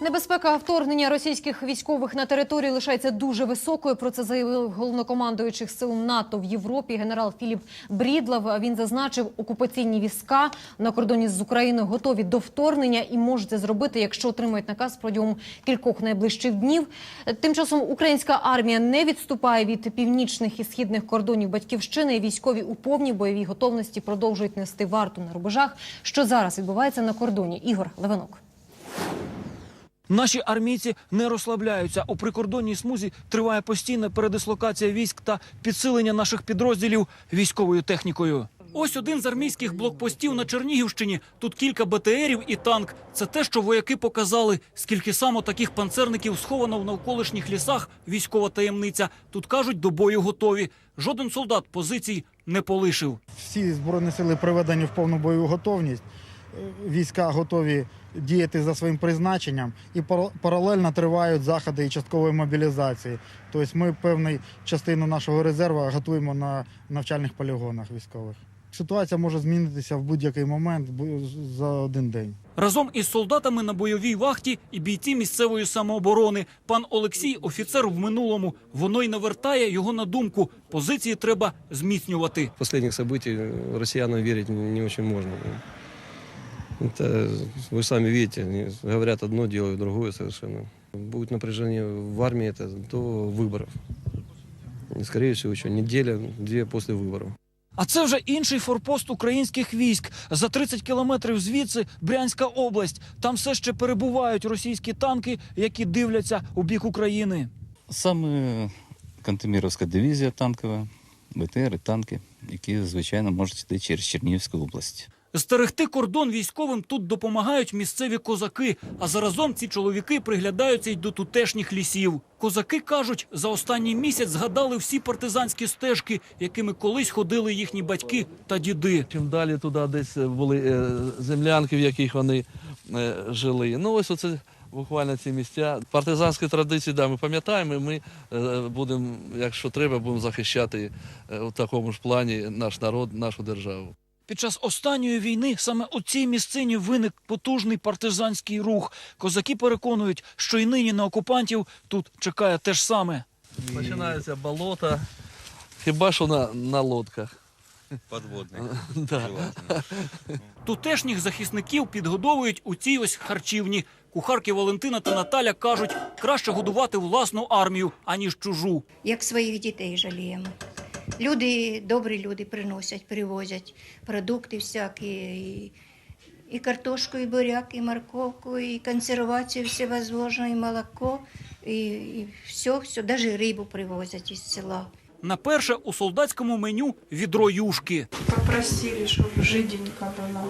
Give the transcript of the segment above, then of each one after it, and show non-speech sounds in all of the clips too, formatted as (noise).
Небезпека вторгнення російських військових на територію лишається дуже високою. Про це заявив головнокомандуючий сил НАТО в Європі генерал Філіп Брідлав. Він зазначив, окупаційні війська на кордоні з Україною готові до вторгнення і можуть це зробити, якщо отримають наказ протягом кількох найближчих днів. Тим часом українська армія не відступає від північних і східних кордонів батьківщини. Військові у повній бойовій готовності продовжують нести варту на рубежах. Що зараз відбувається на кордоні? Ігор Левинок. Наші армійці не розслабляються. У прикордонній смузі триває постійна передислокація військ та підсилення наших підрозділів військовою технікою. Ось один з армійських блокпостів на Чернігівщині. Тут кілька БТРів і танк. Це те, що вояки показали. Скільки саме таких панцерників сховано в навколишніх лісах. Військова таємниця. Тут кажуть, до бою готові. Жоден солдат позицій не полишив. Всі збройні сили приведені в повну бойову готовність. Е, Війська готові діяти за своїм призначенням і пара- паралельно тривають заходи і часткової мобілізації. Тобто ми певну частину нашого резерву готуємо на навчальних полігонах військових. Ситуація може змінитися в будь-який момент за один день. Разом із солдатами на бойовій вахті і бійці місцевої самооборони. Пан Олексій офіцер в минулому. Воно й навертає його на думку. Позиції треба зміцнювати. последних событий э, россиянам верить не очень можно. Это, вы сами видите, они говорят одно, делают другое совершенно. Будет напряжение в армии это до выборов. И, скорее всего, еще неделя, две после выборов. А це вже інший форпост українських військ. За 30 кілометрів звідси Брянська область. Там все ще перебувають російські танки, які дивляться у бік України. Саме Кантеміровська дивізія танкова, БТР і танки, які, звичайно, можуть йти через Чернігівську область. Стерегти кордон військовим тут допомагають місцеві козаки. А заразом ці чоловіки приглядаються й до тутешніх лісів. Козаки кажуть, за останній місяць згадали всі партизанські стежки, якими колись ходили їхні батьки та діди. Чим далі туди десь були е, землянки, в яких вони е, жили. Ну ось оце буквально ці місця. Партизанські традиції, да, ми пам'ятаємо, ми е, будемо, якщо треба, будемо захищати е, у такому ж плані наш народ, нашу державу. Під час останньої війни саме у цій місцині виник потужний партизанський рух. Козаки переконують, що й нині на окупантів тут чекає те ж саме. Починається болото, хіба що на, на лодках. Подводний. (laughs) Да. Тутешніх захисників підгодовують у цій ось харчівні. Кухарки Валентина та Наталя кажуть, краще годувати власну армію, аніж чужу. як своїх дітей жаліємо. Люди, добрі люди приносять, привозять продукти всякі, і, і картошку, і буряк, і морковку, і консервацію всевозможну, і молоко, і, і все, все, навіть рибу привозять із села. На перше у солдатському меню відро юшки. Попросили, чтобы жиденько было,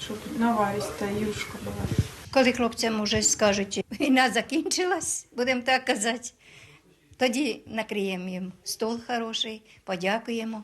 чтобы наваристая юшка была. Коли хлопцям вже скажуть, війна закінчилась, будемо так казати, тоді накриємо їм стол хороший, подякуємо,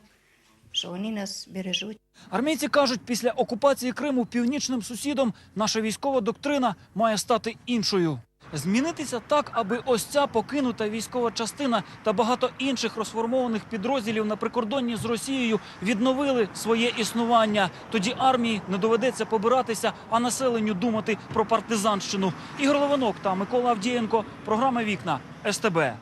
що вони нас бережуть. Армійці кажуть, після окупації Криму північним сусідом наша військова доктрина має стати іншою. Змінитися так, аби ось ця покинута військова частина та багато інших розформованих підрозділів на прикордонні з Росією відновили своє існування. Тоді армії не доведеться побиратися, а населенню думати про партизанщину. Ігор Левинок та Микола Авдієнко. Програма Вікна СТБ.